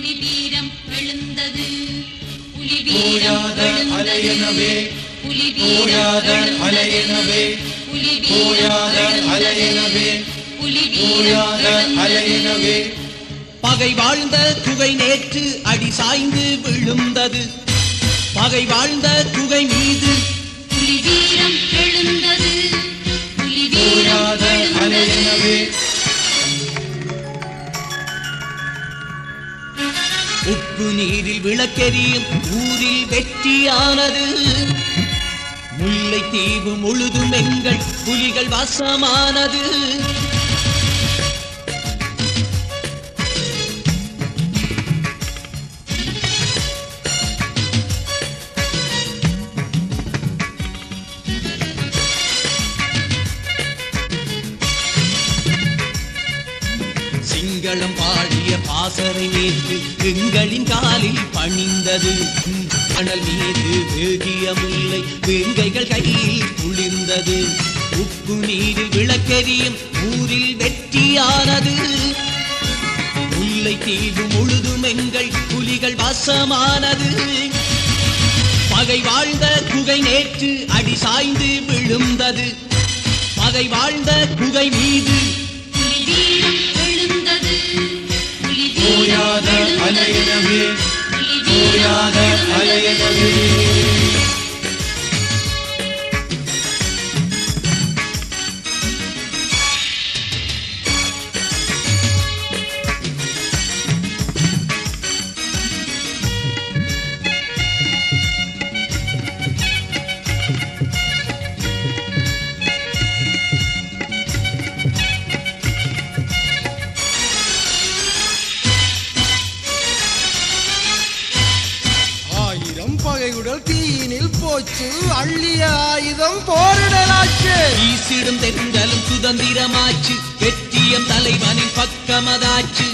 புலி வீரம் எழுந்தது. புலி வீரம் எழுந்தது. புலி வீரம் ஓயாத எழுந்தது. அலையெனவே, புலி ஓயாத வீரம் அலையெனவே, எழுந்தது புலி ஓயாத வீரம் அலையெனவே, எழுந்தது பகை வாழ்ந்த குகை நேற்று அடி சாய்ந்து விழுந்தது. பகை வாழ்ந்த குகை மீது புலி வீரம் எழுந்தது. உப்பு நீரில் விளக்கெரியும் ஊரில் வெற்றியானது. முல்லை தீவு முழுதும் எங்கள் புலிகள் வாசமானது. சிங்களம் பாடிய பாசறை நேற்று எங்களின் காலில் பணிந்தது. அனல் மீது வேகிய முல்லை வேங்கைகள் கையில் குளிர்ந்தது. உப்பு நீரில் விளக்கெரியும் ஊரில் வெற்றியானது. முல்லை தீவு முழுதும் எங்கள் புலிகள் வசமானது. பகை வாழ்ந்த குகை நேற்று அடி சாய்ந்து விழுந்தது. பகை வாழ்ந்த குகை மீது على يديه ஆயிரம் பகையுடல் தீயினில் போச்சு அள்ளிய ஆயுதம் போரிடலாச்சு. வீசிடும் தெருங்கலும் சுதந்திரமாச்சு வெற்றியம் தலைவனின் பக்கமதாச்சு.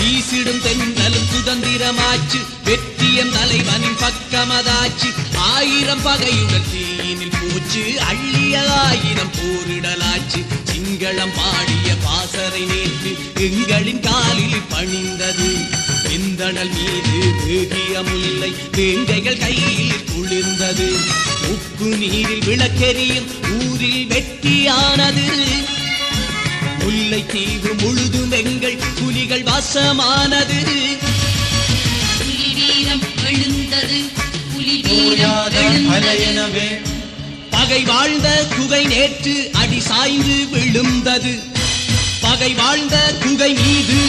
வீசிடும் தென்றலும் சுதந்திரமாச்சு வெற்றியம் தலைவனின் பக்கமதாச்சு. ஆயிரம் பகையுடன் தீயினில் போச்சு அள்ளிய ஆயிரம் போரிடலாச்சு. சிங்களம் பாடிய பாசறை நேற்று எங்களின் காலில் பணிந்தது. எந்தணல் மீது வேகிய முல்லை வேங்கைகள் கையில் குளிர்ந்தது. உப்பு நீரில் விளக்கெரியும் ஊரில் வெற்றியானது முல்லை தீவு முழுதும் எங்கள் புலிகள் வசமானது. எழுந்தது புலி எழுந்தது. பகை வாழ்ந்த குகை நேற்று அடி சாய்ந்து விழுந்தது. பகை வாழ்ந்த குகை மீது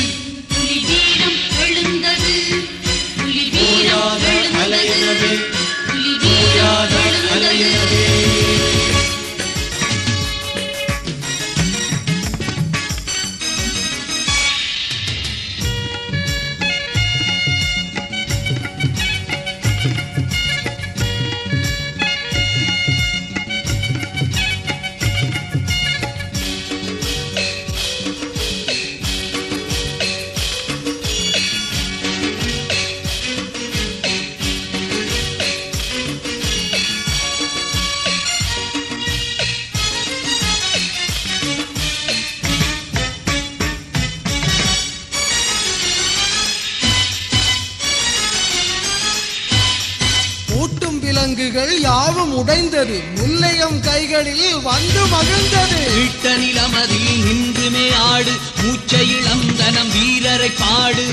சிறகுகள் யாவும் உடைந்தது. முல்லையம் கைகளில் வந்து மகிழ்ந்தது. வீட்ட அமதில் நின்றுமே ஆடு. மூச்சையில் அந்தனம் வீரரை பாடு.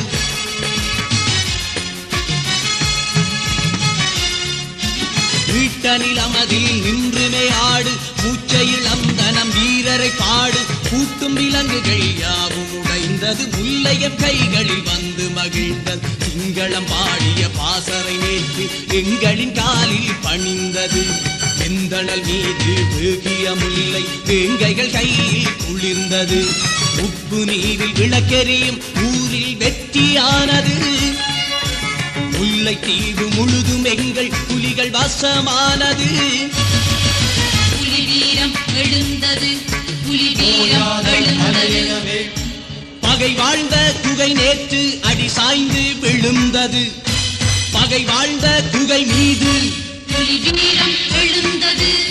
வீட்டனில் அமதில் நின்றுமே ஆடு. மூச்சையில் அந்தனம் வீரரை பாடு. கூட்டும் விலங்குகள் யாவும் உடைந்தது. முல்லைய கைகளில் வந்து மகிழ்ந்தது. சிங்களம் பாடு. பாசறை நேற்று எங்களின் காலில் பணிந்தது. எந்தணல் மீது வேகிய முல்லை வேங்கைகள் கையில் குளிர்ந்தது. உப்பு நீரில் விளக்கெரியும் ஊரில் வெற்றியானது. முல்லை தீவு முழுதும் எங்கள் புலிகள் வசமானது. புலி வீரம் எழுந்தது புலி வீரம் எழுந்தது. பகை வாழ்ந்த குகை நேற்று அடி சாய்ந்து விழுந்தது. நாகை வாழ்ந்த குகை மீது. வீரம் எழுந்தது.